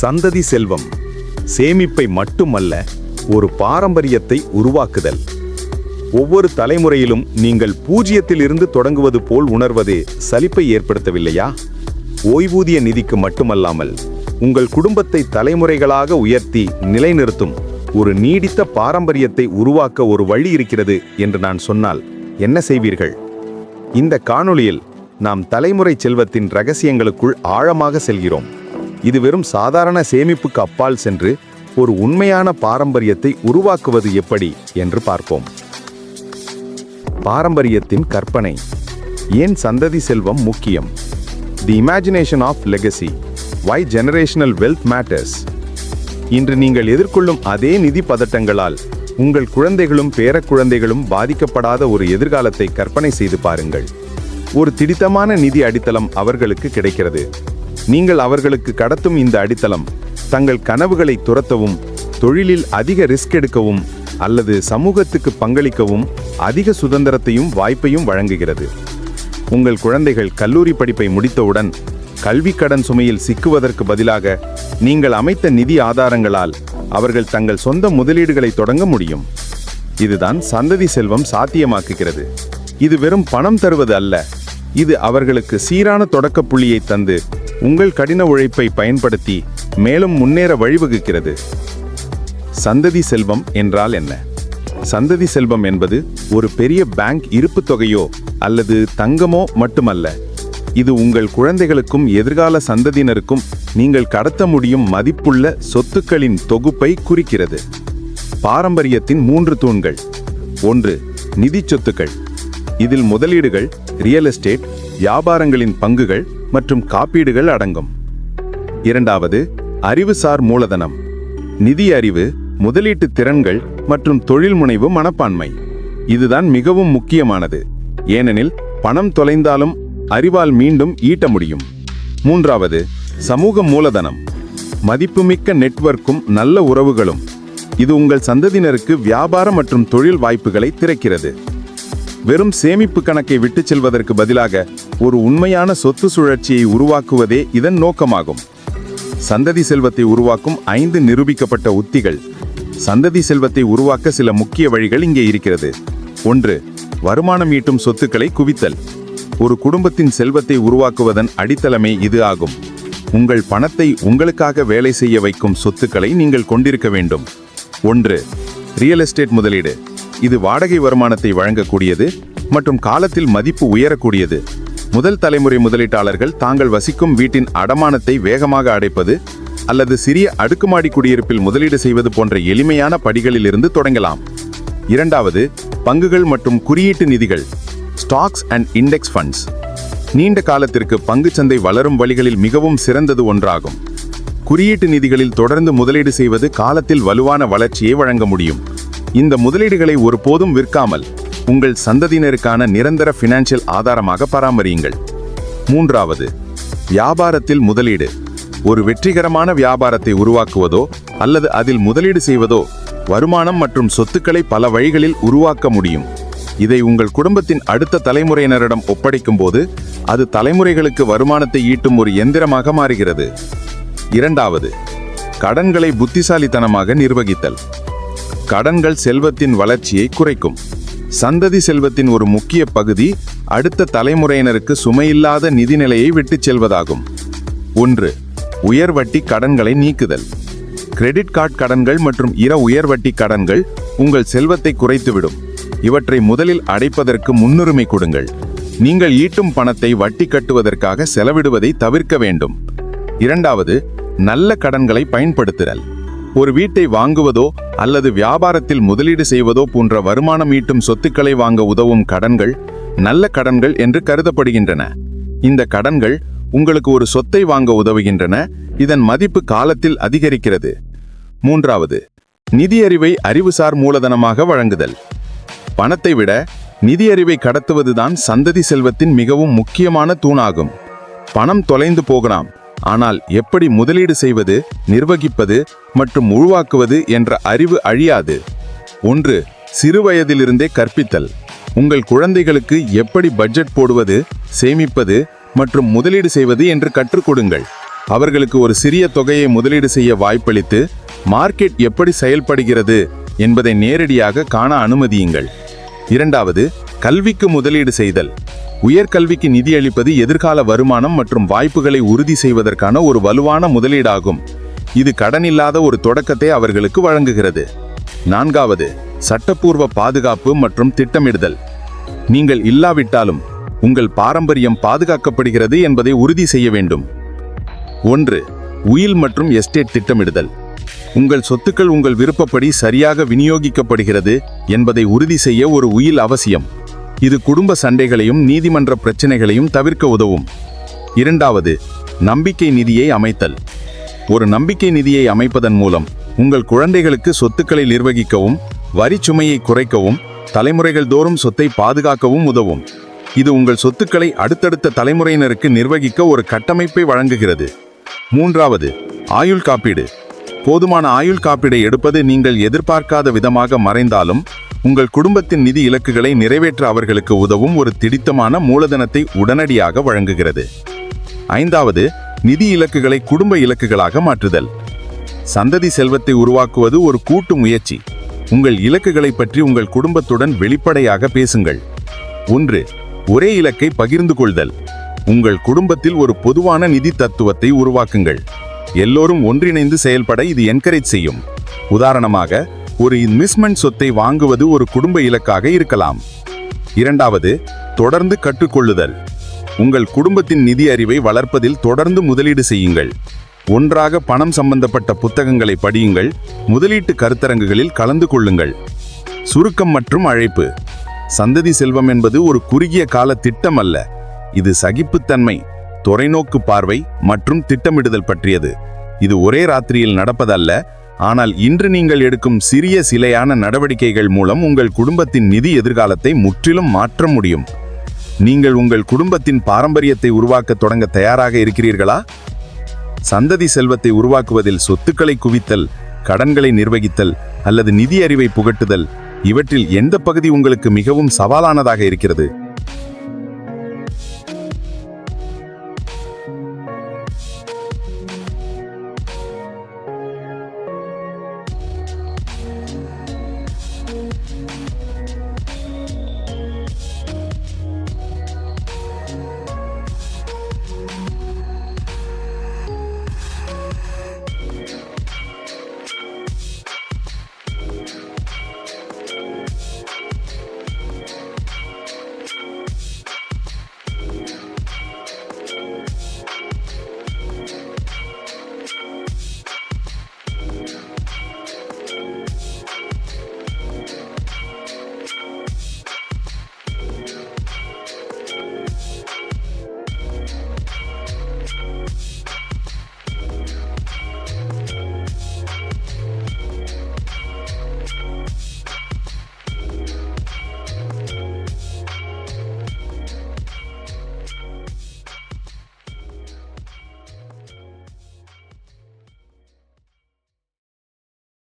சந்ததி செல்வம் சேமிப்பை மட்டுமல்ல ஒரு பாரம்பரியத்தை உருவாக்குதல். ஒவ்வொரு தலைமுறையிலும் நீங்கள் பூஜ்ஜியத்திலிருந்து தொடங்குவது போல் உணர்வது சலிப்பை ஏற்படுத்தவில்லையா? ஓய்வூதிய நிதிக்கு மட்டுமல்லாமல் உங்கள் குடும்பத்தை தலைமுறைகளாக உயர்த்தி நிலைநிறுத்தும் ஒரு நீடித்த பாரம்பரியத்தை உருவாக்க ஒரு வழி இருக்கிறது என்று நான் சொன்னால் என்ன செய்வீர்கள்? இந்த காணொளியில் நாம் தலைமுறை செல்வத்தின் ரகசியங்களுக்குள் ஆழமாக செல்கிறோம். இது வெறும் சாதாரண சேமிப்புக்கு அப்பால் சென்று ஒரு உண்மையான பாரம்பரியத்தை உருவாக்குவது எப்படி என்று பார்ப்போம். பாரம்பரியத்தின் கற்பனை. ஏன் சந்ததி செல்வம் முக்கியம்? The imagination of legacy why generational wealth matters இன்று நீங்கள் எதிர்கொள்ளும் அதே நிதி பதட்டங்களால் உங்கள் குழந்தைகளும் பேரக்குழந்தைகளும் பாதிக்கப்படாத ஒரு எதிர்காலத்தை கற்பனை செய்து பாருங்கள். ஒரு திடித்தமான நிதி அடித்தளம் அவர்களுக்கு கிடைக்கிறது. நீங்கள் அவர்களுக்கு கடத்தும் இந்த அடித்தளம் தங்கள் கனவுகளை துரத்தவும் தொழிலில் அதிக ரிஸ்க் எடுக்கவும் அல்லது சமூகத்துக்கு பங்களிக்கவும் அதிக சுதந்திரத்தையும் வாய்ப்பையும் வழங்குகிறது. உங்கள் குழந்தைகள் கல்லூரி படிப்பை முடித்தவுடன் கல்வி கடன் சுமையில் சிக்குவதற்கு பதிலாக நீங்கள் அமைத்த நிதி ஆதாரங்களால் அவர்கள் தங்கள் சொந்த முதலீடுகளை தொடங்க முடியும். இதுதான் சந்ததி செல்வம் சாத்தியமாக்குகிறது. இது வெறும் பணம் தருவது அல்ல. இது அவர்களுக்கு சீரான தொடக்க புள்ளியை தந்து உங்கள் கடின உழைப்பை பயன்படுத்தி மேலும் முன்னேற வழிவகுக்கிறது. சந்ததி செல்வம் என்றால் என்ன? சந்ததி செல்வம் என்பது ஒரு பெரிய பேங்க் இருப்பு தொகையோ அல்லது தங்கமோ மட்டுமல்ல. இது உங்கள் குழந்தைகளுக்கும் எதிர்கால சந்ததியினருக்கும் நீங்கள் கடத்த முடியும் மதிப்புள்ள சொத்துக்களின் தொகுப்பை குறிக்கிறது. பாரம்பரியத்தின் மூன்று தூண்கள். ஒன்று நிதி சொத்துக்கள். இதில் முதலீடுகள் ரியல் எஸ்டேட் வியாபாரங்களின் பங்குகள் மற்றும் காப்பீடுகள் அடங்கும். இரண்டாவது அறிவுசார் மூலதனம். நிதி அறிவு முதலீட்டு திறன்கள் மற்றும் தொழில் முனைவு மனப்பான்மை. இதுதான் மிகவும் முக்கியமானது. ஏனெனில் பணம் தொலைந்தாலும் அறிவால் மீண்டும் ஈட்ட முடியும். மூன்றாவது சமூக மூலதனம். மதிப்புமிக்க நெட்வொர்க்கும் நல்ல உறவுகளும். இது உங்கள் சந்ததியினருக்கு வியாபார மற்றும் தொழில் வாய்ப்புகளை திறக்கிறது. வெறும் சேமிப்பு கணக்கை விட்டுச் செல்வதற்கு பதிலாக ஒரு உண்மையான சொத்து சுழற்சியை உருவாக்குவதே இதன் நோக்கமாகும். சந்ததி செல்வத்தை உருவாக்கும் ஐந்து நிரூபிக்கப்பட்ட உத்திகள். சந்ததி செல்வத்தை உருவாக்க சில முக்கிய வழிகள் இங்கே இருக்கிறது. ஒன்று வருமானம் ஈட்டும் சொத்துக்களை குவித்தல். ஒரு குடும்பத்தின் செல்வத்தை உருவாக்குவதன் அடித்தளமே இது ஆகும். உங்கள் பணத்தை உங்களுக்காக வேலை செய்ய வைக்கும் சொத்துக்களை நீங்கள் கொண்டிருக்க வேண்டும். ஒன்று ரியல் எஸ்டேட் முதலீடு. இது வாடகை வருமானத்தை வழங்கக்கூடியது மற்றும் காலத்தில் மதிப்பு உயரக்கூடியது. முதல் தலைமுறை முதலீட்டாளர்கள் தாங்கள் வசிக்கும் வீட்டின் அடமானத்தை வேகமாக அடைப்பது அல்லது சிறிய அடுக்குமாடி குடியிருப்பில் முதலீடு செய்வது போன்ற எளிமையான படிகளிலிருந்து தொடங்கலாம். இரண்டாவது பங்குகள் மற்றும் குறியீட்டு நிதிகள் ஸ்டாக்ஸ் அண்ட் இண்டெக்ஸ் ஃபண்ட்ஸ். நீண்ட காலத்திற்கு பங்குச்சந்தை வளரும் வழிகளில் மிகவும் சிறந்தது ஒன்றாகும். குறியீட்டு நிதிகளில் தொடர்ந்து முதலீடு செய்வது காலத்தில் வலுவான வளர்ச்சியை வழங்க முடியும். இந்த முதலீடுகளை ஒருபோதும் விற்காமல் உங்கள் சந்ததியினருக்கான நிரந்தர பினான்சியல் ஆதாரமாக பராமரியுங்கள். மூன்றாவது வியாபாரத்தில் முதலீடு. ஒரு வெற்றிகரமான வியாபாரத்தை உருவாக்குவதோ அல்லது அதில் முதலீடு செய்வதோ வருமானம் மற்றும் சொத்துக்களை பல வழிகளில் உருவாக்க முடியும். இதை உங்கள் குடும்பத்தின் அடுத்த தலைமுறையினரிடம் ஒப்படைக்கும் போது அது தலைமுறைகளுக்கு வருமானத்தை ஈட்டும் ஒரு எந்திரமாக மாறுகிறது. இரண்டாவது கடன்களை புத்திசாலித்தனமாக நிர்வகித்தல். கடன்கள் செல்வத்தின் வளர்ச்சியை குறைக்கும். சந்ததி செல்வத்தின் ஒரு முக்கிய பகுதி அடுத்த தலைமுறையினருக்கு சுமையில்லாத நிதிநிலையை விட்டுச் செல்வதாகும். ஒன்று உயர் வட்டி கடன்களை நீக்குதல். கிரெடிட் கார்டு கடன்கள் மற்றும் இர உயர் வட்டி கடன்கள் உங்கள் செல்வத்தை குறைத்துவிடும். இவற்றை முதலில் அடைப்பதற்கு முன்னுரிமை கொடுங்கள். நீங்கள் ஈட்டும் பணத்தை வட்டி கட்டுவதற்காக செலவிடுவதை தவிர்க்க வேண்டும். இரண்டாவது நல்ல கடன்களை பயன்படுத்துதல். ஒரு வீட்டை வாங்குவதோ அல்லது வியாபாரத்தில் முதலீடு செய்வதோ போன்ற வருமானம் ஈட்டும் சொத்துக்களை வாங்க உதவும் கடன்கள் நல்ல கடன்கள் என்று கருதப்படுகின்றன. இந்த கடன்கள் உங்களுக்கு ஒரு சொத்தை வாங்க உதவுகின்றன. இதன் மதிப்பு காலத்தில் அதிகரிக்கிறது. மூன்றாவது நிதியறிவை அறிவுசார் மூலதனமாக வழங்குதல். பணத்தை விட நிதியறிவை கடத்துவதுதான் சந்ததி செல்வத்தின் மிகவும் முக்கியமான தூணாகும். பணம் தொலைந்து போகலாம். ஆனால் எப்படி முதலீடு செய்வது நிர்வகிப்பது மற்றும் உருவாக்குவது என்ற அறிவு அழியாது. ஒன்று சிறுவயதிலிருந்தே கற்பித்தல். உங்கள் குழந்தைகளுக்கு எப்படி பட்ஜெட் போடுவது சேமிப்பது மற்றும் முதலீடு செய்வது என்று கற்றுக் கொடுங்கள். அவர்களுக்கு ஒரு சிறிய தொகையை முதலீடு செய்ய வாய்ப்பளித்து மார்க்கெட் எப்படி செயல்படுகிறது என்பதை நேரடியாக காண அனுமதியுங்கள். இரண்டாவது கல்விக்கு முதலீடு செய்தல். உயர்கல்விக்கு நிதியளிப்பது எதிர்கால வருமானம் மற்றும் வாய்ப்புகளை உறுதி செய்வதற்கான ஒரு வலுவான முதலீடாகும். இது கடனில்லாத ஒரு தொடக்கத்தை அவர்களுக்கு வழங்குகிறது. நான்காவது சட்டப்பூர்வ பாதுகாப்பு மற்றும் திட்டமிடுதல். நீங்கள் இல்லாவிட்டாலும் உங்கள் பாரம்பரியம் பாதுகாக்கப்படுகிறது என்பதை உறுதி செய்ய வேண்டும். ஒன்று உயில் மற்றும் எஸ்டேட் திட்டமிடுதல். உங்கள் சொத்துக்கள் உங்கள் விருப்பப்படி சரியாக விநியோகிக்கப்படுகிறது என்பதை உறுதி செய்ய ஒரு உயில் அவசியம். இது குடும்ப சண்டைகளையும் நீதிமன்ற பிரச்சனைகளையும் தவிர்க்க உதவும். இரண்டாவது நம்பிக்கை நிதியை அமைத்தல். ஒரு நம்பிக்கை நிதியை அமைப்பதன் மூலம் உங்கள் குழந்தைகளுக்கு சொத்துக்களை நிர்வகிக்கவும் வரி சுமையை குறைக்கவும் தலைமுறைகள் தோறும் சொத்தை பாதுகாக்கவும் உதவும். இது உங்கள் சொத்துக்களை அடுத்தடுத்த தலைமுறையினருக்கு நிர்வகிக்க ஒரு கட்டமைப்பை வழங்குகிறது. மூன்றாவது ஆயுள் காப்பீடு. போதுமான ஆயுள் காப்பீடை எடுப்பது நீங்கள் எதிர்பார்க்காத விதமாக மறைந்தாலும் உங்கள் குடும்பத்தின் நிதி இலக்குகளை நிறைவேற்ற அவர்களுக்கு உதவும் ஒரு திடித்தமான மூலதனத்தை உடனடியாக வழங்குகிறது. ஐந்தாவது நிதி இலக்குகளை குடும்ப இலக்குகளாக மாற்றுதல். சந்ததி செல்வத்தை உருவாக்குவது ஒரு கூட்டு முயற்சி. உங்கள் இலக்குகளை பற்றி உங்கள் குடும்பத்துடன் வெளிப்படையாக பேசுங்கள். ஒன்று ஒரே இலக்கை பகிர்ந்து கொள்தல். உங்கள் குடும்பத்தில் ஒரு பொதுவான நிதி தத்துவத்தை உருவாக்குங்கள். எல்லோரும் ஒன்றிணைந்து செயல்பட இது என்கரேஜ் செய்யும். உதாரணமாக ஒரு இன்வெஸ்ட்மெண்ட் சொத்தை வாங்குவது ஒரு குடும்ப இலக்காக இருக்கலாம். இரண்டாவது தொடர்ந்து கற்றுக்கொள்ளுதல். உங்கள் குடும்பத்தின் நிதி அறிவை வளர்ப்பதில் தொடர்ந்து முதலீடு செய்யுங்கள். ஒன்றாக பணம் சம்பந்தப்பட்ட புத்தகங்களை படியுங்கள். முதலீட்டு கருத்தரங்குகளில் கலந்து கொள்ளுங்கள். சுருக்கம் மற்றும் அழைப்பு. சந்ததி செல்வம் என்பது ஒரு குறுகிய கால திட்டம் அல்ல இது சகிப்புத்தன்மை. தொலைநோக்கு பார்வை மற்றும் திட்டமிடுதல் பற்றியது. இது ஒரே ராத்திரியில் நடப்பதல்ல ஆனால் இன்று நீங்கள் எடுக்கும் சிறிய சிலையான நடவடிக்கைகள் மூலம் உங்கள் குடும்பத்தின் நிதி எதிர்காலத்தை முற்றிலும் மாற்ற முடியும். நீங்கள் உங்கள் குடும்பத்தின் பாரம்பரியத்தை உருவாக்க தொடங்க தயாராக இருக்கிறீர்களா? சந்ததி செல்வத்தை உருவாக்குவதில் சொத்துக்களை குவித்தல் கடன்களை நிர்வகித்தல் அல்லது நிதி அறிவை புகட்டுதல் இவற்றில் எந்த பகுதி உங்களுக்கு மிகவும் சவாலானதாக இருக்கிறது?